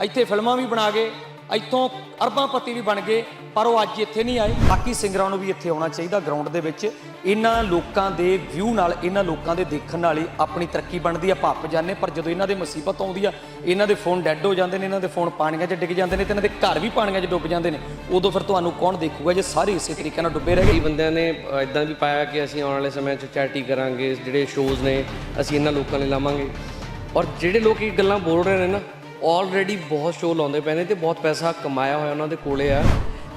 ਇੱਥੇ ਫਿਲਮਾਂ ਵੀ ਬਣਾ ਗਏ, ਇੱਥੋਂ ਅਰਬਾਂ ਪਤੀ ਵੀ ਬਣ ਗਏ, ਪਰ ਉਹ ਅੱਜ ਇੱਥੇ ਨਹੀਂ ਆਏ। ਬਾਕੀ ਸਿੰਗਰਾਂ ਨੂੰ ਵੀ ਇੱਥੇ ਆਉਣਾ ਚਾਹੀਦਾ ਗਰਾਊਂਡ ਦੇ ਵਿੱਚ। ਇਹਨਾਂ ਲੋਕਾਂ ਦੇ ਵਿਊ ਨਾਲ, ਇਹਨਾਂ ਲੋਕਾਂ ਦੇ ਦੇਖਣ ਨਾਲ ਹੀ ਆਪਣੀ ਤਰੱਕੀ ਬਣਦੀ ਆ। ਭੱਪ ਜਾਂਦੇ ਪਰ ਜਦੋਂ ਇਹਨਾਂ ਦੇ ਮੁਸੀਬਤ ਆਉਂਦੀ ਆ, ਇਹਨਾਂ ਦੇ ਫੋਨ ਡੈੱਡ ਹੋ ਜਾਂਦੇ ਨੇ, ਇਹਨਾਂ ਦੇ ਫੋਨ ਪਾਣੀਆਂ 'ਚ ਡਿੱਗ ਜਾਂਦੇ ਨੇ ਤੇ ਇਹਨਾਂ ਦੇ ਘਰ ਵੀ ਪਾਣੀਆਂ 'ਚ ਡੁੱਬ ਜਾਂਦੇ ਨੇ। ਉਦੋਂ ਫਿਰ ਤੁਹਾਨੂੰ ਕੌਣ ਦੇਖੂਗਾ ਜੇ ਸਾਰੇ ਇਸੇ ਤਰੀਕੇ ਨਾਲ ਡੁੱਬੇ ਰਹਿ? ਗਏ ਕਈ ਬੰਦਿਆਂ ਨੇ ਇਦਾਂ ਵੀ ਪਾਇਆ ਕਿ ਅਸੀਂ ਆਉਣ ਵਾਲੇ ਸਮੇਂ 'ਚ ਚੈਟੀ ਕਰਾਂਗੇ, ਜਿਹੜੇ ਸ਼ੋਜ਼ ਨੇ, ਅਸੀਂ ਇਹਨਾਂ ਲੋਕਾਂ ਲਈ ਲਾਵਾਂਗੇ। ਔਰ ਜਿਹੜੇ ਲੋਕ ਇਹ ਗੱਲਾਂ ਬੋਲ ਰਹੇ ਨੇ ਨਾ ਆਲਰੇਡੀ ਬਹੁਤ ਸ਼ੋਅ ਲਾਉਂਦੇ ਪਏ ਨੇ ਤੇ ਬਹੁਤ ਪੈਸਾ ਕਮਾਇਆ ਹੋਇਆ ਉਹਨਾਂ ਦੇ ਕੋਲੇ ਆ।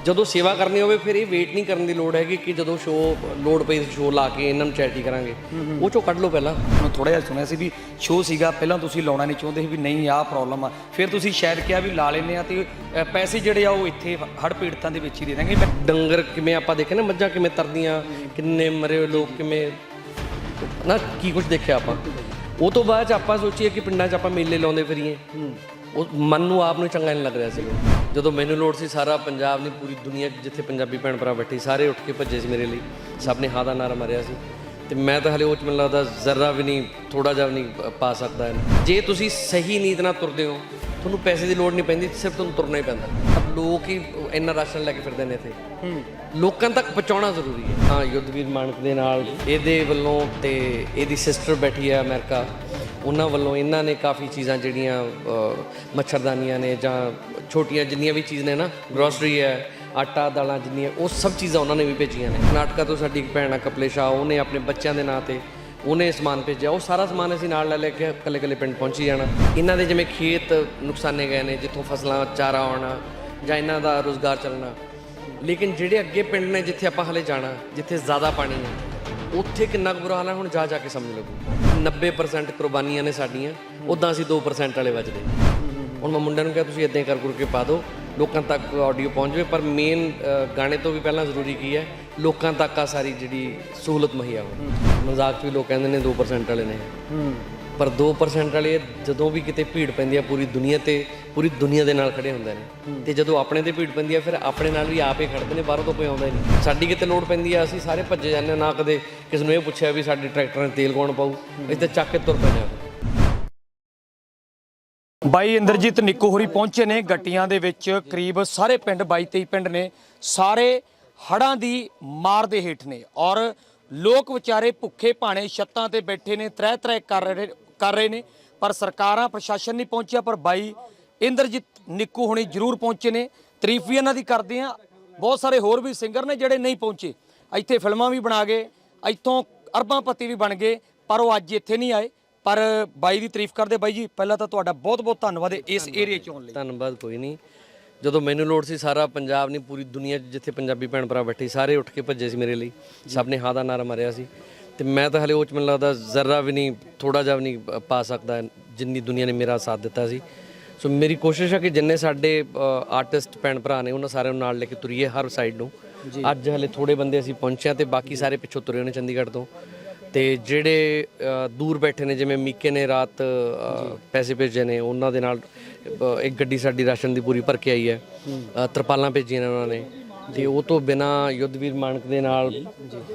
ਜਦੋਂ ਸੇਵਾ ਕਰਨੀ ਹੋਵੇ ਫਿਰ ਇਹ ਵੇਟ ਨਹੀਂ ਕਰਨ ਦੀ ਲੋੜ ਹੈਗੀ ਕਿ ਜਦੋਂ ਸ਼ੋਅ ਲੋਡ ਪਈ ਸ਼ੋਅ ਲਾ ਕੇ ਇਹਨਾਂ ਨੂੰ ਚੈਰਿਟੀ ਕਰਾਂਗੇ। ਉਹ ਚੋਂ ਕੱਢ ਲਓ ਪਹਿਲਾਂ। ਮੈਂ ਥੋੜਾ ਜਿਹਾ ਸੁਣਿਆ ਸੀ ਵੀ ਸ਼ੋਅ ਸੀਗਾ ਪਹਿਲਾਂ ਤੁਸੀਂ ਲਾਉਣਾ ਨਹੀਂ ਚਾਹੁੰਦੇ ਸੀ ਵੀ ਨਹੀਂ ਆਹ ਪ੍ਰੋਬਲਮ ਆ। ਫਿਰ ਤੁਸੀਂ ਸ਼ਾਇਦ ਕਿਹਾ ਵੀ ਲਾ ਲੈਨੇ ਆ ਤੇ ਅ, ਪੈਸੇ ਜਿਹੜੇ ਆ ਉਹ ਇੱਥੇ ਹੜ ਪੀੜਤਾਂ ਦੇ ਵਿੱਚ ਹੀ ਦੇ ਦਾਂਗੇ। ਮੈਂ ਡੰਗਰ ਕਿਵੇਂ ਆਪਾਂ ਦੇਖੇ ਨਾ ਮੱਝਾਂ ਕਿਵੇਂ ਤਰਦੀਆਂ ਕਿੰਨੇ ਮਰੇ ਹੋਏ ਲੋਕ ਕਿਵੇਂ। ਨਾ ਕੀ ਕੁਝ ਦੇਖਿਆ ਆਪਾਂ। ਉਹ ਤੋਂ ਬਾਅਦ 'ਚ ਆਪਾਂ ਸੋਚੀਏ ਕਿ ਪਿੰਡਾਂ 'ਚ ਆਪਾਂ ਮੇਲੇ ਲਾਉਂਦੇ ਫਿਰੀਏ। ਉਹ ਮਨ ਨੂੰ ਆਪ ਨੂੰ ਚੰਗਾ ਨਹੀਂ ਲੱਗ ਰਿਹਾ ਸੀ ਜਦੋਂ ਮੈਨੂੰ ਲੋੜ ਸੀ ਸਾਰਾ ਪੰਜਾਬ ਨਹੀਂ ਪੂਰੀ ਦੁਨੀਆ ਜਿੱਥੇ ਪੰਜਾਬੀ ਭੈਣ ਭਰਾ ਬੈਠੇ ਸਾਰੇ ਉੱਠ ਕੇ ਭੱਜੇ ਸੀ ਮੇਰੇ ਲਈ। ਸਭ ਨੇ ਹਾਂ ਦਾ ਨਾਰਾ ਮਾਰਿਆ ਸੀ। ਤੇ ਮੈਂ ਤਾਂ ਹਲੇ ਉਹ ਚ ਮੈਨੂੰ ਲੱਗਦਾ ਜ਼ਰਾ ਵੀ ਨਹੀਂ ਥੋੜਾ ਜਿਹਾ ਵੀ ਨਹੀਂ ਪਾ ਸਕਦਾ। ਜੇ ਤੁਸੀਂ ਸਹੀ ਨੀਤ ਨਾਲ ਤੁਰਦੇ ਹੋ ਤੁਹਾਨੂੰ ਪੈਸੇ ਦੀ ਲੋੜ ਨਹੀਂ ਪੈਂਦੀ ਸਿਰਫ ਤੁਹਾਨੂੰ ਤੁਰਨਾ ਹੀ ਪੈਂਦਾ। ਪਰ ਲੋਕ ਹੀ ਇੰਨਾ ਰਾਸ਼ਨ ਲੈ ਕੇ ਫਿਰਦੇ ਨੇ ਇੱਥੇ। ਲੋਕਾਂ ਤੱਕ ਪਹੁੰਚਾਉਣਾ ਜ਼ਰੂਰੀ ਹੈ। ਹਾਂ ਯੁੱਧਵੀਰ ਮਾਨਕ ਦੇ ਨਾਲ ਇਹਦੇ ਵੱਲੋਂ ਤੇ ਇਹਦੀ ਸਿਸਟਰ ਬੈਠੀ ਹੈ ਅਮਰੀਕਾ। ਉਹਨਾਂ ਵੱਲੋਂ ਇਹਨਾਂ ਨੇ ਕਾਫੀ ਚੀਜ਼ਾਂ ਜਿਹੜੀਆਂ ਮੱਛਰਦਾਨੀਆਂ ਨੇ ਜਾਂ ਛੋਟੀਆਂ ਜਿੰਨੀਆਂ ਵੀ ਚੀਜ਼ ਨੇ ਨਾ ਗਰੋਸਰੀ ਹੈ, ਆਟਾ, ਦਾਲਾਂ ਜਿੰਨੀਆਂ, ਉਹ ਸਭ ਚੀਜ਼ਾਂ ਉਹਨਾਂ ਨੇ ਵੀ ਭੇਜੀਆਂ ਨੇ। ਕਰਨਾਟਕਾ ਤੋਂ ਸਾਡੀ ਇੱਕ ਭੈਣ ਆ ਕਪਲੇ ਸ਼ਾਹ ਉਹਨੇ ਆਪਣੇ ਬੱਚਿਆਂ ਦੇ ਨਾਂ ਤੇ ਉਹਨੇ ਸਮਾਨ ਭੇਜਿਆ। ਉਹ ਸਾਰਾ ਸਮਾਨ ਅਸੀਂ ਨਾਲ ਲੈ ਲੈ ਕੇ ਕੱਲੇ ਕੱਲੇ ਪਿੰਡ ਪਹੁੰਚੀ ਜਾਣਾ। ਇਹਨਾਂ ਦੇ ਜਿਵੇਂ ਖੇਤ ਨੁਕਸਾਨੇ ਗਏ ਨੇ, ਜਿੱਥੋਂ ਫਸਲਾਂ, ਚਾਰਾ ਆਉਣਾ ਜਾਂ ਇਹਨਾਂ ਦਾ ਰੋਜ਼ਗਾਰ ਚੱਲਣਾ। ਲੇਕਿਨ ਜਿਹੜੇ ਅੱਗੇ ਪਿੰਡ ਨੇ, ਜਿੱਥੇ ਆਪਾਂ ਹਲੇ ਜਾਣਾ, ਜਿੱਥੇ ਜ਼ਿਆਦਾ ਪਾਣੀ ਹੈ ਉੱਥੇ ਕਿੰਨਾ ਕੁ ਬੁਰਾ ਹਾਲ ਹੈ? ਹੁਣ ਜਾ ਜਾ ਕੇ ਸਮਝ ਲੱਗੂ। 90% ਕੁਰਬਾਨੀਆਂ ਨੇ ਸਾਡੀਆਂ। ਉਦਾਂ ਅਸੀਂ 2% ਵਾਲੇ ਵੱਜਦੇ। ਹੁਣ ਮੈਂ ਮੁੰਡਿਆਂ ਨੂੰ ਕਿਹਾ, ਤੁਸੀਂ ਇਦਾਂ ਹੀ ਕਰ ਕਰ ਕੇ ਪਾ ਦਿਓ। ਲੋਕਾਂ ਤੱਕ ਆਡੀਓ ਪਹੁੰਚ ਜਾਵੇ। ਪਰ ਮੇਨ ਗਾਣੇ ਤੋਂ ਵੀ ਪਹਿਲਾਂ ਜ਼ਰੂਰੀ ਕੀ ਹੈ? ਲੋਕਾਂ ਤੱਕ ਆ ਸਾਰੀ ਜਿਹੜੀ ਸਹੂਲਤ ਮੁਹੱਈਆ ਹੋ ਮਜ਼ਾਕ 'ਚ ਵੀ ਲੋਕ ਕਹਿੰਦੇ ਨੇ 2% ਵਾਲੇ ਨੇ। ਪਰ 2% ਵਾਲੇ ਜਦੋਂ ਵੀ ਕਿਤੇ ਭੀੜ ਪੈਂਦੀ ਆ ਪੂਰੀ ਦੁਨੀਆ ਤੇ ਪੂਰੀ ਦੁਨੀਆ ਦੇ ਨਾਲ ਖੜੇ ਹੁੰਦੇ ਨੇ। ਤੇ ਜਦੋਂ ਆਪਣੇ ਤੇ ਭੀੜ ਪੈਂਦੀ ਆ ਫਿਰ ਆਪਣੇ ਨਾਲ ਵੀ ਆਪੇ ਖੜਦੇ ਨੇ ਬਾਹਰੋਂ ਤੋਂ ਕੋਈ ਆਉਂਦਾ ਹੀ ਨਹੀਂ। ਸਾਡੀ ਕਿਤੇ ਲੋੜ ਪੈਂਦੀ ਆ ਅਸੀਂ ਸਾਰੇ ਭੱਜੇ ਜਾਂਦੇ ਹਾਂ, ਨਾ ਕਦੇ ਕਿਸੇ ਨੂੰ ਇਹ ਪੁੱਛਿਆ ਵੀ ਸਾਡੇ ਟਰੈਕਟਰਾਂ 'ਤੇ ਤੇਲ ਕੌਣ ਪਾਊ ਅਸੀਂ ਤਾਂ ਚੱਕ ਕੇ ਤੁਰ ਪੈਂਦੇ ਆ। ਬਾਈ ਇੰਦਰਜੀਤ ਨਿੱਕੂ ਹੋਰੀ ਪਹੁੰਚੇ ਨੇ ਗੱਟੀਆਂ ਦੇ ਵਿੱਚ ਕਰੀਬ ਸਾਰੇ ਪਿੰਡ 22 23 ਪਿੰਡ ਨੇ ਸਾਰੇ ਹੜਾਂ ਦੀ ਮਾਰ ਦੇ ਹੇਠ ਨੇ ਔਰ ਲੋਕ ਵਿਚਾਰੇ ਭੁੱਖੇ ਭਾਣੇ ਛੱਤਾਂ ਤੇ ਬੈਠੇ ਨੇ ਤਰੇ ਤਰੇ ਕਰ ਰਹੇ ਕਰ ਰਹੇ ਨੇ ਪਰ ਸਰਕਾਰਾਂ ਪ੍ਰਸ਼ਾਸਨ ਨਹੀਂ ਪਹੁੰਚਿਆ ਪਰ ਬਾਈ ਇੰਦਰਜੀਤ ਨਿੱਕੂ ਹੋਣੀ ਜ਼ਰੂਰ ਪਹੁੰਚੇ ਨੇ। ਤਾਰੀਫ ਵੀ ਇਹਨਾਂ ਦੀ ਕਰਦੇ ਆ ਬਹੁਤ ਸਾਰੇ ਹੋਰ ਵੀ ਸਿੰਗਰ ਨੇ ਜਿਹੜੇ ਨਹੀਂ ਪਹੁੰਚੇ। ਇੱਥੇ ਫਿਲਮਾਂ ਵੀ ਬਣਾ ਗਏ ਇੱਥੋਂ ਅਰਬਾਂ ਪਤੀ ਵੀ ਬਣ ਗਏ ਪਰ ਉਹ ਅੱਜ ਇੱਥੇ ਨਹੀਂ ਆਏ। ਪਰ ਬਾਈ ਦੀ ਤਾਰੀਫ ਕਰਦੇ ਬਾਈ ਜੀ ਪਹਿਲਾਂ ਤਾਂ ਤੁਹਾਡਾ ਬਹੁਤ ਬਹੁਤ ਧੰਨਵਾਦ ਹੈ ਇਸ ਏਰੀਆ 'ਚ ਆਉਣ ਲਈ। ਧੰਨਵਾਦ ਕੋਈ ਨਹੀਂ। ਜਦੋਂ ਮੈਨੂੰ ਲੋੜ ਸੀ ਸਾਰਾ ਪੰਜਾਬ ਨਹੀਂ ਪੂਰੀ ਦੁਨੀਆ ਜਿੱਥੇ ਪੰਜਾਬੀ ਭੈਣ ਭਰਾ ਬੈਠੇ ਸਾਰੇ ਉੱਠ ਕੇ ਭੱਜੇ ਸੀ ਮੇਰੇ ਲਈ। ਸਭ ਨੇ ਹਾਂ ਦਾ ਨਾਰਾ ਮਾਰਿਆ ਸੀ। ਤੇ ਮੈਂ ਤਾਂ ਹਲੇ ਉਹ ਚ ਮੈਨੂੰ ਲੱਗਦਾ ਜ਼ਰਾ ਵੀ ਨਹੀਂ ਥੋੜਾ ਜਿਹਾ ਵੀ ਨਹੀਂ ਪਾ ਸਕਦਾ ਜਿੰਨੀ ਦੁਨੀਆ ਨੇ ਮੇਰਾ ਸਾਥ ਦਿੱਤਾ ਸੀ। ਸੋ ਮੇਰੀ ਕੋਸ਼ਿਸ਼ ਹੈ ਕਿ ਜਿੰਨੇ ਸਾਡੇ ਆਰਟਿਸਟ ਭੈਣ ਭਰਾ ਨੇ ਉਹਨਾਂ ਸਾਰਿਆਂ ਨੂੰ ਨਾਲ ਲੈ ਕੇ ਤੁਰੀਏ ਹਰ ਸਾਈਡ ਨੂੰ। ਅੱਜ ਹਲੇ ਥੋੜੇ ਬੰਦੇ ਅਸੀਂ ਪਹੁੰਚੇ ਹਾਂ ਤੇ ਬਾਕੀ ਸਾਰੇ ਪਿੱਛੋਂ ਤੁਰੇ ਹੋਣੇ ਚੰਡੀਗੜ੍ਹ ਤੋਂ। ਤੇ ਜਿਹੜੇ ਦੂਰ ਬੈਠੇ ਨੇ ਜਿਵੇਂ ਮੀਕੇ ਨੇ ਰਾਤ ਪੈਸੇ ਭੇਜੇ ਨੇ ਉਹਨਾਂ ਦੇ ਨਾਲ ਇੱਕ ਗੱਡੀ ਸਾਡੀ ਰਾਸ਼ਨ ਦੀ ਪੂਰੀ ਭਰ ਕੇ ਆਈ ਹੈ। ਤਰਪਾਲਾਂ ਭੇਜੀਆਂ ਨੇ ਉਹਨਾਂ ਨੇ। ਤੇ ਉਹ ਤੋਂ ਬਿਨਾ ਯੁੱਧਵੀਰ ਮਾਨਕ ਦੇ ਨਾਲ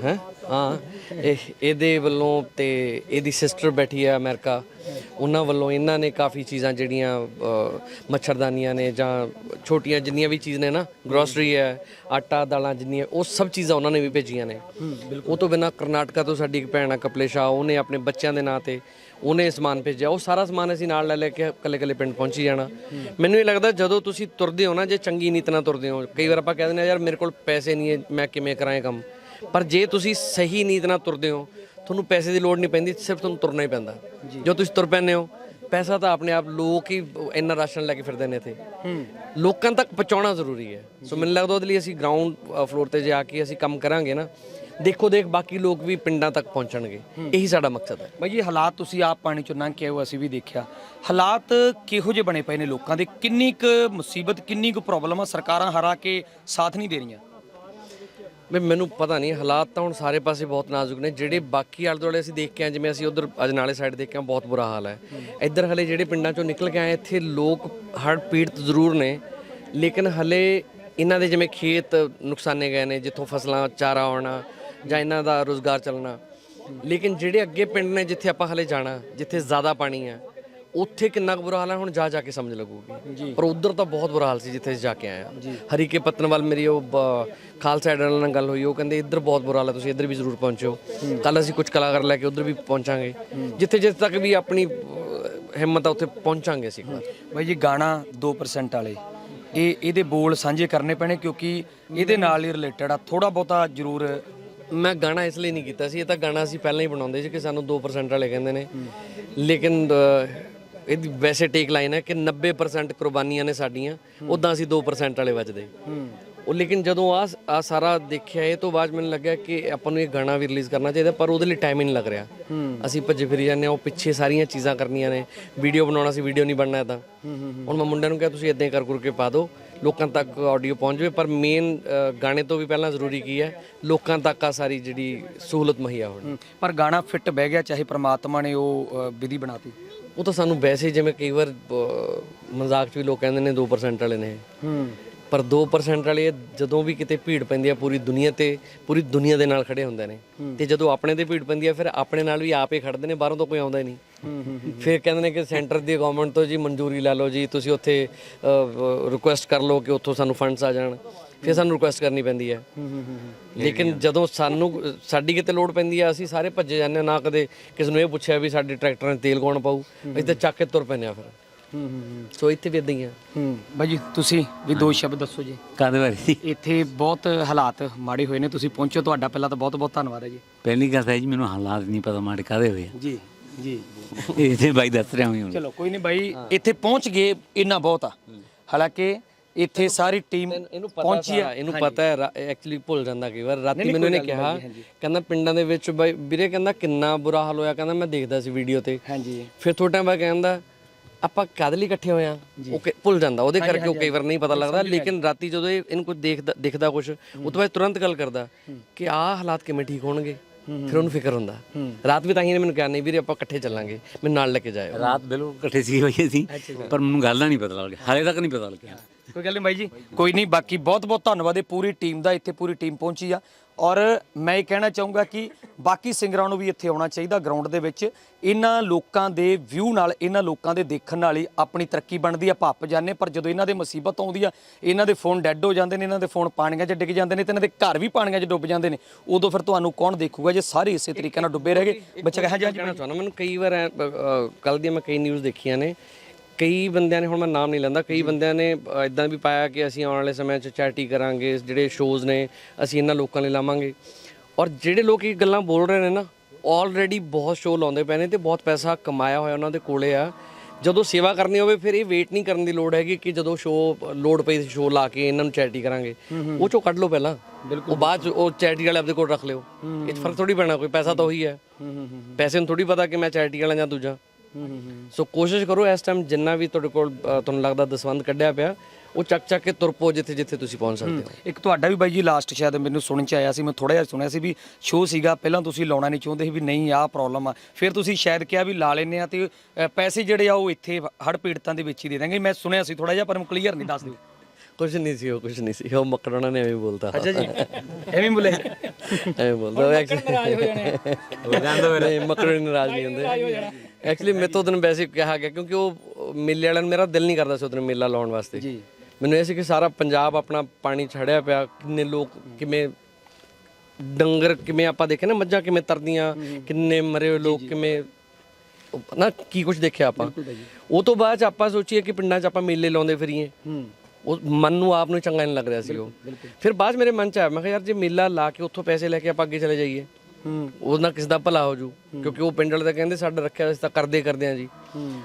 ਹੈ? ਹਾਂ ਇਹ ਇਹਦੇ ਵੱਲੋਂ ਤੇ ਇਹਦੀ ਸਿਸਟਰ ਬੈਠੀ ਹੈ ਅਮਰੀਕਾ। ਉਹਨਾਂ ਵੱਲੋਂ ਇਹਨਾਂ ਨੇ ਕਾਫੀ ਚੀਜ਼ਾਂ ਜਿਹੜੀਆਂ ਮੱਛਰਦਾਨੀਆਂ ਨੇ ਜਾਂ ਛੋਟੀਆਂ ਜਿੰਨੀਆਂ ਵੀ ਚੀਜ਼ ਨੇ ਨਾ ਗਰੋਸਰੀ ਹੈ ਆਟਾ ਦਾਲਾਂ ਜਿੰਨੀਆਂ ਉਹ ਸਭ ਚੀਜ਼ਾਂ ਉਹਨਾਂ ਨੇ ਵੀ ਭੇਜੀਆਂ ਨੇ। ਉਹ ਤੋਂ ਬਿਨਾ ਕਰਨਾਟਕਾ ਤੋਂ ਸਾਡੀ ਇੱਕ ਭੈਣ ਆ ਕਪਲੇ ਸ਼ਾਹ ਉਹਨੇ ਆਪਣੇ ਬੱਚਿਆਂ ਦੇ ਨਾਂ ਤੇ ਉਹਨੇ ਸਮਾਨ ਭੇਜਿਆ। ਉਹ ਸਾਰਾ ਸਮਾਨ ਅਸੀਂ ਨਾਲ ਲੈ ਲੈ ਕੇ ਕੱਲੇ ਕੱਲੇ ਪਿੰਡ ਪਹੁੰਚੀ ਜਾਣਾ। ਮੈਨੂੰ ਇਹ ਲੱਗਦਾ ਜਦੋਂ ਤੁਸੀਂ ਤੁਰਦੇ ਹੋ ਨਾ ਜੇ ਚੰਗੀ ਨੀਤ ਨਾਲ ਤੁਰਦੇ ਹੋ ਕਈ ਵਾਰ ਆਪਾਂ ਕਹਿ ਦਿੰਦੇ ਹਾਂ ਯਾਰ ਮੇਰੇ ਕੋਲ ਪੈਸੇ ਨਹੀਂ ਹੈ ਮੈਂ ਕਿਵੇਂ ਕਰਾਂ ਇਹ ਕੰਮ? ਪਰ ਜੇ ਤੁਸੀਂ ਸਹੀ ਨੀਤ ਨਾਲ ਤੁਰਦੇ ਹੋ ਤੁਹਾਨੂੰ ਪੈਸੇ ਦੀ ਲੋੜ ਨਹੀਂ ਪੈਂਦੀ ਸਿਰਫ ਤੁਹਾਨੂੰ ਤੁਰਨਾ ਹੀ ਪੈਂਦਾ। ਜੋ। ਤੁਸੀਂ ਤੁਰ ਪੈਂਦੇ ਹੋ ਪੈਸਾ ਤਾਂ ਆਪਣੇ ਆਪ ਲੋਕ ਹੀ ਇੰਨਾ ਰਾਸ਼ਨ ਲੈ ਕੇ ਫਿਰਦੇ ਨੇ ਇੱਥੇ। ਲੋਕਾਂ ਤੱਕ ਪਹੁੰਚਾਉਣਾ ਜ਼ਰੂਰੀ ਹੈ। ਸੋ ਮੈਨੂੰ ਲੱਗਦਾ ਉਹਦੇ ਲਈ ਅਸੀਂ ਗਰਾਊਂਡ ਫਲੋਰ ਤੇ ਜਾ ਕੇ ਅਸੀਂ ਕੰਮ ਕਰਾਂਗੇ ਨਾ ਦੇਖੋ ਦੇਖ ਬਾਕੀ ਲੋਕ ਵੀ ਪਿੰਡਾਂ ਤੱਕ ਪਹੁੰਚਣਗੇ। ਇਹੀ ਸਾਡਾ ਮਕਸਦ ਹੈ। ਬਾਈ ਜੀ ਹਾਲਾਤ ਤੁਸੀਂ ਆਪ ਪਾਣੀ ਚੋਂ ਲੰਘ ਕੇ ਆਏ ਹੋ ਅਸੀਂ ਵੀ ਦੇਖਿਆ। ਹਾਲਾਤ ਕਿਹੋ ਜਿਹੇ ਬਣੇ ਪਏ ਨੇ ਲੋਕਾਂ ਦੇ? ਕਿੰਨੀ ਕੁ ਮੁਸੀਬਤ ਕਿੰਨੀ ਕੁ ਪ੍ਰੋਬਲਮ ਆ? ਸਰਕਾਰਾਂ ਹਰਾ ਕੇ ਸਾਥ ਨਹੀਂ ਦੇ ਰਹੀਆਂ। ਵੀ ਮੈਨੂੰ ਪਤਾ ਨਹੀਂ, ਹਾਲਾਤ ਤਾਂ ਹੁਣ ਸਾਰੇ ਪਾਸੇ ਬਹੁਤ ਨਾਜ਼ੁਕ ਨੇ। ਜਿਹੜੇ ਬਾਕੀ ਆਲੇ ਦੁਆਲੇ ਅਸੀਂ ਦੇਖ ਕੇ ਆਏ, ਜਿਵੇਂ ਅਸੀਂ ਉਧਰ ਅਜਨਾਲੇ ਸਾਈਡ ਦੇਖ ਕੇ ਆਏ, ਬਹੁਤ ਬੁਰਾ ਹਾਲ ਹੈ। ਇੱਧਰ ਹਲੇ ਜਿਹੜੇ ਪਿੰਡਾਂ ਚੋਂ ਨਿਕਲ ਕੇ ਆਏ, ਇੱਥੇ ਲੋਕ ਹੜ੍ਹ ਪੀੜਤ ਜ਼ਰੂਰ ਨੇ। ਲੇਕਿਨ ਹਲੇ ਇਹਨਾਂ ਦੇ ਜਿਵੇਂ ਖੇਤ ਨੁਕਸਾਨੇ ਗਏ ਨੇ, ਜਿੱਥੋਂ ਫਸਲਾਂ, ਚਾਰਾ ਆਉਣਾ ਜਾਂ ਇਹਨਾਂ ਦਾ ਰੋਜ਼ਗਾਰ ਚੱਲਣਾ। ਲੇਕਿਨ ਜਿਹੜੇ ਅੱਗੇ ਪਿੰਡ ਨੇ, ਜਿੱਥੇ ਆਪਾਂ ਹਲੇ ਜਾਣਾ, ਜਿੱਥੇ ਜ਼ਿਆਦਾ ਪਾਣੀ ਹੈ ਉੱਥੇ ਕਿੰਨਾ ਕੁ ਬੁਰਾ ਹਾਲ ਹੈ ਹੁਣ ਜਾ ਜਾ ਕੇ ਸਮਝ ਲੱਗੂਗੀ। ਪਰ ਉਧਰ ਤਾਂ ਬਹੁਤ ਬੁਰਾ ਹਾਲ ਸੀ ਜਿੱਥੇ ਅਸੀਂ ਜਾ ਕੇ ਆਏ ਆ ਹਰੀਕੇ ਪਤਨਵਾਲ ਮੇਰੀ ਉਹ ਖਾਲਸਾ ਐਡਰ ਨਾਲ ਗੱਲ ਹੋਈ ਉਹ ਕਹਿੰਦੇ ਇੱਧਰ ਬਹੁਤ ਬੁਰਾ ਹਾਲ ਹੈ ਤੁਸੀਂ ਇੱਧਰ ਵੀ ਜ਼ਰੂਰ ਪਹੁੰਚੋ। ਕੱਲ ਅਸੀਂ ਕੁਝ ਕਲਾਕਾਰ ਲੈ ਕੇ ਉੱਧਰ ਵੀ ਪਹੁੰਚਾਂਗੇ। ਜਿੱਥੇ ਜਿੱਥੇ ਤੱਕ ਵੀ ਆਪਣੀ ਹਿੰਮਤ ਆ ਉੱਥੇ ਪਹੁੰਚਾਂਗੇ ਅਸੀਂ ਬਾਈ ਜੀ ਗਾਣਾ 2% ਵਾਲੇ। ਇਹ ਇਹਦੇ ਬੋਲ ਸਾਂਝੇ ਕਰਨੇ ਪੈਣੇ ਕਿਉਂਕਿ ਇਹਦੇ ਨਾਲ ਹੀ ਰਿਲੇਟਡ ਆ। ਥੋੜਾ ਬਹੁਤਾ ਜ਼ਰੂਰ ਮੈਂ ਗਾਣਾ ਇਸ ਲਈ ਨਹੀਂ ਕੀਤਾ ਸੀ ਇਹ ਤਾਂ ਗਾਣਾ ਅਸੀਂ ਪਹਿਲਾਂ ਹੀ ਬਣਾਉਂਦੇ ਸੀ ਕਿ ਸਾਨੂੰ 2% ਵਾਲੇ ਕਹਿੰਦੇ ਨੇ। ਲੇਕਿਨ ਇਹਦੀ ਵੈਸੇ ਟੇਕ ਲਾਈਨ ਹੈ ਕਿ 90% ਕੁਰਬਾਨੀਆਂ ਨੇ ਸਾਡੀਆਂ ਉਦਾਂ ਅਸੀਂ 2% ਵਾਲੇ ਵੱਜਦੇ। ਉਹ ਲੇਕਿਨ ਜਦੋਂ ਆ ਆ ਸਾਰਾ ਦੇਖਿਆ ਇਹ ਤੋਂ ਬਾਅਦ ਮੈਨੂੰ ਲੱਗਿਆ ਕਿ ਆਪਾਂ ਨੂੰ ਇਹ ਗਾਣਾ ਵੀ ਰਿਲੀਜ਼ ਕਰਨਾ ਚਾਹੀਦਾ ਪਰ ਉਹਦੇ ਲਈ ਟਾਈਮ ਹੀ ਨਹੀਂ ਲੱਗ ਰਿਹਾ। ਅਸੀਂ ਭੱਜੇ ਫਿਰੀ ਜਾਂਦੇ ਹਾਂ ਉਹ ਪਿੱਛੇ ਸਾਰੀਆਂ ਚੀਜ਼ਾਂ ਕਰਨੀਆਂ ਨੇ। ਵੀਡੀਓ ਬਣਾਉਣਾ ਸੀ ਵੀਡੀਓ ਨਹੀਂ ਬਣਨਾ ਤਾਂ। ਹੁਣ ਮੈਂ ਮੁੰਡਿਆਂ ਨੂੰ ਕਿਹਾ ਤੁਸੀਂ ਇਦਾਂ ਹੀ ਕਰ ਕਰਕੇ ਪਾ ਦਿਓ। ਲੋਕਾਂ ਤੱਕ ਆਡੀਓ ਪਹੁੰਚ ਜਾਵੇ। ਪਰ ਮੇਨ ਗਾਣੇ ਤੋਂ ਵੀ ਪਹਿਲਾਂ ਜ਼ਰੂਰੀ ਕੀ ਹੈ? ਲੋਕਾਂ ਤੱਕ ਆ ਸਾਰੀ ਜਿਹੜੀ ਸਹੂਲਤ ਮੁਹੱਈਆ ਹੋਣੀ। ਪਰ ਗਾਣਾ ਫਿੱਟ ਬਹਿ ਗਿਆ ਚਾਹੇ ਪ੍ਰਮਾਤਮਾ ਨੇ ਉਹ ਵਿਧੀ ਬਣਾਤੀ। ਉਹ ਤਾਂ ਸਾਨੂੰ ਵੈਸੇ ਜਿਵੇਂ ਕਈ ਵਾਰ ਮਜ਼ਾਕ 'ਚ ਵੀ ਲੋਕ ਕਹਿੰਦੇ ਨੇ 2% ਵਾਲੇ ਨੇ। ਹੂੰ। ਪਰ 2% ਵਾਲੇ ਜਦੋਂ ਵੀ ਕਿਤੇ ਭੀੜ ਪੈਂਦੀ ਆ ਪੂਰੀ ਦੁਨੀਆ ਤੇ ਪੂਰੀ ਦੁਨੀਆ ਦੇ ਨਾਲ ਖੜੇ ਹੁੰਦੇ ਨੇ। ਤੇ ਜਦੋਂ ਆਪਣੇ ਤੇ ਭੀੜ ਪੈਂਦੀ ਆ ਫਿਰ ਆਪਣੇ ਨਾਲ ਵੀ ਆਪੇ ਖੜਦੇ ਨੇ ਬਾਹਰੋਂ ਤਾਂ ਕੋਈ ਆਉਂਦਾ ਹੀ ਨਹੀਂ। ਫਿਰ ਕਹਿੰਦੇ ਨੇ ਕਿ ਸੈਂਟਰ ਦੀ ਗਵਰਨਮੈਂਟ ਤੋਂ ਜੀ ਮਨਜ਼ੂਰੀ ਲੈ ਲਓ ਜੀ ਤੁਸੀਂ ਉੱਥੇ ਰਿਕੁਐਸਟ ਕਰ ਲਓ ਕਿ ਉੱਥੋਂ ਸਾਨੂੰ ਫੰਡਸ ਆ ਜਾਣ। ਫਿਰ ਸਾਨੂੰ ਰਿਕੁਐਸਟ ਕਰਨੀ ਪੈਂਦੀ ਹੈ। ਲੇਕਿਨ ਜਦੋਂ ਸਾਨੂੰ ਸਾਡੀ ਕਿਤੇ ਲੋੜ ਪੈਂਦੀ ਆ ਅਸੀਂ ਸਾਰੇ ਭੱਜੇ ਜਾਂਦੇ ਨਾ ਕਦੇ ਕਿਸੇ ਨੂੰ ਇਹ ਪੁੱਛਿਆ ਵੀ ਸਾਡੇ ਟਰੈਕਟਰਾਂ 'ਚ ਤੇਲ ਕੌਣ ਪਾਊ? ਅਸੀਂ ਤਾਂ ਚੱਕ ਕੇ ਤੁਰ ਪੈਂਦੇ ਆ ਫਿਰ। ਹੂੰ ਹੂੰ ਸੋ ਇੱਥੇ ਵੀ ਇਦਾਂ ਹੀ ਆ। ਹੂੰ। ਬਾਈ ਜੀ ਤੁਸੀਂ ਵੀ ਦੋ ਸ਼ਬਦ ਦੱਸੋ ਜੀ। ਕਾਦੇ ਬਾਰੇ? ਸੀ ਇੱਥੇ ਬਹੁਤ ਹਾਲਾਤ ਮਾੜੇ ਹੋਏ ਨੇ ਤੁਸੀਂ ਪਹੁੰਚੋ ਤੁਹਾਡਾ ਪਹਿਲਾਂ ਤਾਂ ਬਹੁਤ ਬਹੁਤ ਧੰਨਵਾਦ ਹੈ ਜੀ। ਪਹਿਲੀ ਗੱਲ ਇਹ ਜੀ ਮੈਨੂੰ ਹਾਲਾਤ ਨਹੀਂ ਪਤਾ ਮਾੜੇ ਕਾਦੇ ਹੋਏ ਆ। ਜੀ ਜੀ। ਤੇ ਬਾਈ ਦੱਸ ਰਿਹਾ ਹਾਂ ਹੁਣ। ਚਲੋ ਕੋਈ ਨਹੀਂ ਬਾਈ ਇੱਥੇ ਪਹੁੰਚ ਗਏ ਇੰਨਾ ਬਹੁਤ ਆ। ਹਾਲਾਂਕਿ ਇੱਥੇ ਸਾਰੀ ਟੀਮ ਪਤਾ ਸਾਰਾ ਇਹਨੂੰ ਪਤਾ ਹੈ ਐਕਚੁਅਲੀ ਭੁੱਲ ਜਾਂਦਾ ਕਈ ਵਾਰ। ਰਾਤੀ ਮੈਨੂੰ ਇਹਨੇ ਕਿਹਾ ਕਹਿੰਦਾ ਪਿੰਡਾਂ ਦੇ ਵਿੱਚ ਬਾਈ ਵੀਰੇ ਕਹਿੰਦਾ ਕਿੰਨਾ ਬੁਰਾ ਹਾਲ ਹੋਇਆ ਕਹਿੰਦਾ ਮੈਂ ਦੇਖਦਾ ਸੀ ਵੀਡੀਓ ਤੇ। ਹਾਂਜੀ। ਫਿਰ ਥੋੜਾ ਬਾਅਦ ਕਹਿੰਦਾ ਆਪਾਂ ਕਦ ਲਈ ਇਕੱਠੇ ਹੋਏ ਆ? ਉਹ ਕਿ- ਭੁੱਲ ਜਾਂਦਾ। ਉਹਦੇ ਕਰਕੇ ਉਹ ਕਈ ਵਾਰ ਨਹੀਂ ਪਤਾ ਲੱਗਦਾ। ਲੇਕਿਨ ਰਾਤੀ ਜਦੋਂ ਇਹ ਇਹਨੂੰ ਕੁਝ ਦੇਖਦਾ ਦਿਖਦਾ ਕੁਝ ਉਹ ਤੋਂ ਬਾਅਦ ਤੁਰੰਤ ਗੱਲ ਕਰਦਾ ਕਿ ਆਹ ਹਾਲਾਤ ਕਿਵੇਂ ਠੀਕ ਹੋਣਗੇ? ਫਿਰ ਉਹਨੂੰ ਫਿਕਰ ਹੁੰਦਾ। ਰਾਤ ਵੀ ਤਾਂ ਹੀ ਇਹਨੇ ਮੈਨੂੰ ਕਿਹਾ ਨਹੀਂ ਵੀਰੇ ਆਪਾਂ ਇਕੱਠੇ ਚੱਲਾਂਗੇ। ਮੈਨੂੰ ਨਾਲ ਲੈ ਕੇ ਜਾਇਓ। ਰਾਤ ਬਿਲਕੁਲ ਇਕੱਠੇ ਸੀ ਹੋਏ ਸੀ ਪਰ ਮੈਨੂੰ ਗੱਲ ਦਾ ਨਹੀਂ ਪਤਾ ਲੱਗਿਆ ਹਾਲੇ ਤੱਕ ਨਹੀਂ ਪਤਾ ਲੱਗਿਆ। ਕੋਈ ਗੱਲ ਨਹੀਂ ਬਾਈ ਜੀ। ਕੋਈ ਨਹੀਂ ਬਾਕੀ ਬਹੁਤ ਬਹੁਤ ਧੰਨਵਾਦ। ਇਹ ਪੂਰੀ ਟੀਮ ਦਾ ਇੱਥੇ ਪੂਰੀ ਟੀਮ ਪਹੁੰਚੀ ਆ। ਔਰ ਮੈਂ ਇਹ ਕਹਿਣਾ ਚਾਹੂੰਗਾ ਕਿ ਬਾਕੀ ਸਿੰਗਰਾਂ ਨੂੰ ਵੀ ਇੱਥੇ ਆਉਣਾ ਚਾਹੀਦਾ ਗਰਾਊਂਡ ਦੇ ਵਿੱਚ। ਇਹਨਾਂ ਲੋਕਾਂ ਦੇ ਵਿਊ ਨਾਲ ਇਹਨਾਂ ਲੋਕਾਂ ਦੇ ਦੇਖਣ ਨਾਲ ਹੀ ਆਪਣੀ ਤਰੱਕੀ ਬਣਦੀ ਆ। ਭੱਪ ਜਾਂਦੇ ਪਰ ਜਦੋਂ ਇਹਨਾਂ ਦੇ ਮੁਸੀਬਤ ਆਉਂਦੀ ਆ ਇਹਨਾਂ ਦੇ ਫੋਨ ਡੈੱਡ ਹੋ ਜਾਂਦੇ ਨੇ ਇਹਨਾਂ ਦੇ ਫੋਨ ਪਾਣੀਆਂ 'ਚ ਡਿੱਗ ਜਾਂਦੇ ਨੇ ਤੇ ਇਹਨਾਂ ਦੇ ਘਰ ਵੀ ਪਾਣੀਆਂ 'ਚ ਡੁੱਬ ਜਾਂਦੇ ਨੇ ਉਦੋਂ ਫਿਰ ਤੁਹਾਨੂੰ ਕੌਣ ਦੇਖੂਗਾ ਜੇ ਸਾਰੇ ਇਸੇ ਤਰੀਕੇ ਨਾਲ ਡੁੱਬੇ ਰਹਿ ਗਏ? ਬੱਚਾ ਕਹਾਂ ਜੀ ਕਹਿਣਾ ਚਾਹੁੰਦਾ ਮੈਨੂੰ ਕਈ ਵਾਰ ਕੱਲ ਦੀਆਂ ਮੈਂ ਕਈ ਨਿਊਜ਼ ਦੇਖੀਆਂ ਨੇ। ਕਈ ਬੰਦਿਆਂ ਨੇ ਹੁਣ ਮੈਂ ਨਾਮ ਨਹੀਂ ਲੈਂਦਾ ਕਈ ਬੰਦਿਆਂ ਨੇ ਇਦਾਂ ਵੀ ਪਾਇਆ ਕਿ ਅਸੀਂ ਆਉਣ ਵਾਲੇ ਸਮੇਂ 'ਚ ਚੈਰਿਟੀ ਕਰਾਂਗੇ ਜਿਹੜੇ ਸ਼ੋਜ਼ ਨੇ ਅਸੀਂ ਇਹਨਾਂ ਲੋਕਾਂ ਲਈ ਲਾਵਾਂਗੇ। ਔਰ ਜਿਹੜੇ ਲੋਕ ਇਹ ਗੱਲਾਂ ਬੋਲ ਰਹੇ ਨੇ ਨਾ ਆਲਰੇਡੀ ਬਹੁਤ ਸ਼ੋਅ ਲਾਉਂਦੇ ਪਏ ਨੇ ਤੇ ਬਹੁਤ ਪੈਸਾ ਕਮਾਇਆ ਹੋਇਆ ਉਹਨਾਂ ਦੇ ਕੋਲੇ ਆ। ਜਦੋਂ ਸੇਵਾ ਕਰਨੀ ਹੋਵੇ ਫਿਰ ਇਹ ਵੇਟ ਨਹੀਂ ਕਰਨ ਦੀ ਲੋੜ ਹੈਗੀ ਕਿ ਜਦੋਂ ਸ਼ੋਅ ਲੋਡ ਪਈ ਸ਼ੋਅ ਲਾ ਕੇ ਇਹਨਾਂ ਨੂੰ ਚੈਰਿਟੀ ਕਰਾਂਗੇ। ਉਹ ਚੋਂ ਕੱਢ ਲਓ ਪਹਿਲਾਂ। ਉਹ ਬਾਅਦ 'ਚ ਉਹ ਚੈਰਿਟੀ ਵਾਲੇ ਆਪਦੇ ਕੋਲ ਰੱਖ ਲਿਓ। ਇਹ 'ਚ ਫ਼ਰਕ ਥੋੜੀ ਪੈਣਾ ਕੋਈ ਪੈਸਾ ਤਾਂ ਉਹੀ ਹੈ। ਪੈਸੇ ਨੂੰ ਥੋੜੀ ਪਤਾ ਕਿ ਮੈਂ ਚੈਰਿਟੀ ਵਾਲਾ ਜਾਂ ਦੂਜਾ। ਸੋ ਕੋਸ਼ਿਸ਼ ਕਰੋ ਇਸ ਟਾਈਮ ਜਿੰਨਾ ਵੀ ਤੁਹਾਡੇ ਕੋਲ ਅ, ਤੁਹਾਨੂੰ ਲੱਗਦਾ ਦਸਵੰਦ ਕੱਢਿਆ ਪਿਆ ਉਹ ਚੱਕ ਚੱਕ ਕੇ ਤੁਰ ਪੋ ਜਿੱਥੇ ਜਿੱਥੇ ਤੁਸੀਂ ਪਹੁੰਚ ਸਕਦੇ ਹੋ। ਇੱਕ ਤੁਹਾਡਾ ਵੀ ਬਾਈ ਜੀ ਲਾਸਟ ਸ਼ਾਇਦ ਮੈਨੂੰ ਸੁਣਨ ਚ ਆਇਆ ਸੀ ਮੈਂ ਥੋੜਾ ਜਿਹਾ ਸੁਣਿਆ ਸੀ ਵੀ ਸ਼ੋਅ ਸੀਗਾ ਪਹਿਲਾਂ ਤੁਸੀਂ ਲਾਉਣਾ ਨਹੀਂ ਚਾਹੁੰਦੇ ਸੀ ਵੀ ਨਹੀਂ ਆਹ ਪ੍ਰੋਬਲਮ ਆ। ਫਿਰ ਤੁਸੀਂ ਸ਼ਾਇਦ ਕਿਹਾ ਵੀ ਲਾ ਲੈਨੇ ਆ ਤੇ ਅ, ਪੈਸੇ ਜਿਹੜੇ ਆ ਉਹ ਇੱਥੇ ਹੜ ਪੀੜਤਾਂ ਦੇ ਵਿੱਚ ਹੀ ਦੇ ਦਾਂਗੇ। ਮੈਂ ਸੁਣਿਆ ਸੀ ਥੋੜਾ ਜਿਹਾ ਪਰ ਕਲੀਅਰ ਨਹੀਂ ਦੱਸ ਦਿਓ। ਕੁਝ ਨਹੀਂ ਸੀ ਉਹ ਕੁਝ ਨਹੀਂ ਸੀ। ਉਹ ਮਕੜੋਣਾ ਨੇ ਐਵੇਂ ਬੋਲਤਾ। ਅੱਛਾ ਜੀ ਐਵੇਂ ਬੋਲੇ। ਐਵੇਂ ਬੋਲਦਾ। ਐਕਚੁਅਲੀ ਨਹੀਂ ਮਕੜੋਣੀ ਨਾਰਾਜ਼ ਨਹੀਂ ਹੁੰਦੇ। ਐਕਚੁਅਲੀ ਮੇਰੇ ਤੋਂ ਦਿਨ ਵੈਸੇ ਕਿਹਾ ਗਿਆ ਕਿਉਂਕਿ ਉਹ ਮੇਲੇ ਵਾਲਿਆਂ ਨੂੰ ਮੇਰਾ ਦਿਲ ਨਹੀਂ ਕਰਦਾ ਸੀ ਉਦੋਂ ਮੇਲਾ ਲਾਉਣ ਵਾਸਤੇ। ਜੀ। ਮੈਨੂੰ ਇਹ ਸੀ ਕਿ ਸਾਰਾ ਪੰਜਾਬ ਆਪਣਾ ਪਾਣੀ ਛੜਿਆ ਪਿਆ ਕਿੰਨੇ ਲੋਕ ਕਿਵੇਂ ਡੰਗਰ ਕਿਵੇਂ ਆਪਾਂ ਦੇਖੇ ਨਾ ਮੱਝਾਂ ਕਿਵੇਂ ਤਰਦੀਆਂ ਕਿੰਨੇ ਮਰੇ ਹੋਏ ਲੋਕ ਕਿਵੇਂ ਉਹ ਨਾ ਕੀ ਕੁਝ ਦੇਖਿਆ ਆਪਾਂ। ਉਹ ਤੋਂ ਬਾਅਦ ਚ ਆਪਾਂ ਸੋਚੀਏ ਕਿ ਪਿੰਡਾਂ 'ਚ ਆਪਾਂ ਮੇਲੇ ਲਾਉਂਦੇ ਫਿਰੀਏ। ਹੂੰ। ਉਹ ਮਨ ਨੂੰ ਆਪ ਨੂੰ ਚੰਗਾ ਨਹੀਂ ਲੱਗ ਰਿਹਾ ਸੀ ਉਹ। ਫਿਰ ਬਾਅਦ ਮੇਰੇ ਮਨ ਚ ਆਇਆ ਮੈਂ ਕਿਹਾ ਯਾਰ ਜੇ ਮੇਲਾ ਲਾ ਕੇ ਉੱਥੋਂ ਪੈਸੇ ਲੈ ਕੇ ਆਪਾਂ ਅੱਗੇ ਚਲੇ ਜਾਈਏ ਹੂੰ। ਉਹ ਨਾਲ ਕਿਸ ਦਾ ਭਲਾ ਹੋ ਜੂ ਕਿਉਂਕਿ ਉਹ ਪਿੰਡ ਵਾਲੇ ਤਾਂ ਕਹਿੰਦੇ ਸਾਡਾ ਰੱਖਿਆ ਅਸੀਂ ਤਾਂ ਕਰਦੇ ਕਰਦੇ ਆ ਜੀ। ਹੂੰ।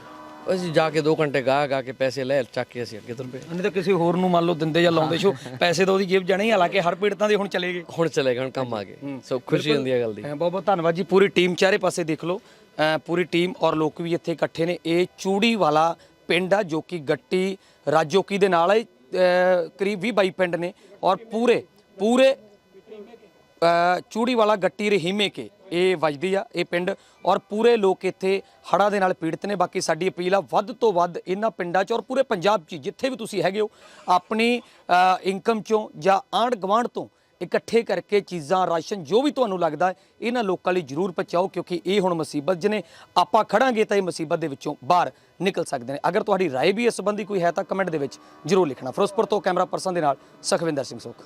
ਅਸੀਂ ਜਾ ਕੇ 2 ਘੰਟੇ ਗਾ ਗਾ ਕੇ ਪੈਸੇ ਲੈ ਚੱਕ ਕੇ ਅਸੀਂ ਅੱਗੇ ਤੁਰ ਪਏ। ਨਹੀਂ ਤਾਂ ਕਿਸੇ ਹੋਰ ਨੂੰ ਮੰਨ ਲਓ ਦਿੰਦੇ ਜਾਂ ਲਾਉਂਦੇ ਸ਼ੋ ਪੈਸੇ ਤਾਂ ਉਹਦੀ ਜੇਬ ਜਾਣੇ ਹਾਲਾਂਕਿ ਹੜ ਪੀੜਤਾਂ ਦੇ ਹੁਣ ਚਲੇ ਗਏ। ਹੁਣ ਚਲੇ ਗਏ ਹੁਣ ਕੰਮ ਆ ਗਏ। ਸੋ ਖੁਸ਼ੀ ਹੁੰਦੀ ਹੈ ਗੱਲ ਦੀ। ਬਹੁਤ ਬਹੁਤ ਧੰਨਵਾਦ ਜੀ। ਪੂਰੀ ਟੀਮ ਚਾਰੇ ਪਾਸੇ ਦੇਖ ਲਓ। ਪੂਰੀ ਟੀਮ ਔਰ ਲੋਕ ਵੀ ਇੱਥੇ ਇਕੱਠੇ ਨੇ। ਇਹ ਚੂੜੀ ਵਾਲਾ ਪਿੰਡ ਆ ਜੋ ਕਿ ਗੱਟੀ ਰਾਜੋਕੀ ਦੇ ਨਾਲ ਹੈ ਕਰੀਬ 20 22 ਪਿੰਡ ਨੇ ਔਰ ਪੂਰੇ ਪੂਰੇ ਚੂੜੀ ਵਾਲਾ ਗੱਟੀ ਰਹੀਮੇ ਕੇ ਇਹ ਵੱਜਦੀ ਆ, ਇਹ ਪਿੰਡ ਔਰ ਪੂਰੇ ਲੋਕ ਇੱਥੇ ਹੜ੍ਹਾਂ ਦੇ ਨਾਲ ਪੀੜਤ ਨੇ। ਬਾਕੀ ਸਾਡੀ ਅਪੀਲ ਆ ਵੱਧ ਤੋਂ ਵੱਧ ਇਹਨਾਂ ਪਿੰਡਾਂ 'ਚ ਔਰ ਪੂਰੇ ਪੰਜਾਬ 'ਚ, ਜਿੱਥੇ ਵੀ ਤੁਸੀਂ ਹੈਗੇ ਹੋ, ਆਪਣੀ ਇਨਕਮ 'ਚੋਂ ਜਾਂ ਆਂਢ ਗਵਾਂਢ ਤੋਂ ਇਕੱਠੇ ਕਰਕੇ ਚੀਜ਼ਾਂ ਰਾਸ਼ਨ ਜੋ ਵੀ ਤੁਹਾਨੂੰ ਲੱਗਦਾ ਹੈ ਇਹਨਾਂ ਲੋਕਾਂ ਲਈ ਜ਼ਰੂਰ ਪਹੁੰਚਾਓ ਕਿਉਂਕਿ ਇਹ ਹੁਣ ਮੁਸੀਬਤ ਜਿਹਨੇ ਆਪਾਂ ਖੜਾਂਗੇ ਤਾਂ ਇਹ ਮੁਸੀਬਤ ਦੇ ਵਿੱਚੋਂ ਬਾਹਰ ਨਿਕਲ ਸਕਦੇ ਨੇ ਅਗਰ ਤੁਹਾਡੀ رائے ਵੀ ਇਸ ਸੰਬੰਧੀ ਕੋਈ ਹੈ ਤਾਂ ਕਮੈਂਟ ਦੇ ਵਿੱਚ ਜ਼ਰੂਰ ਲਿਖਣਾ ਫਿਰੋਜ਼ਪੁਰ ਤੋਂ ਕੈਮਰਾ ਪਰਸਨ ਦੇ ਨਾਲ ਸਖਵਿੰਦਰ ਸਿੰਘ ਸੁਖ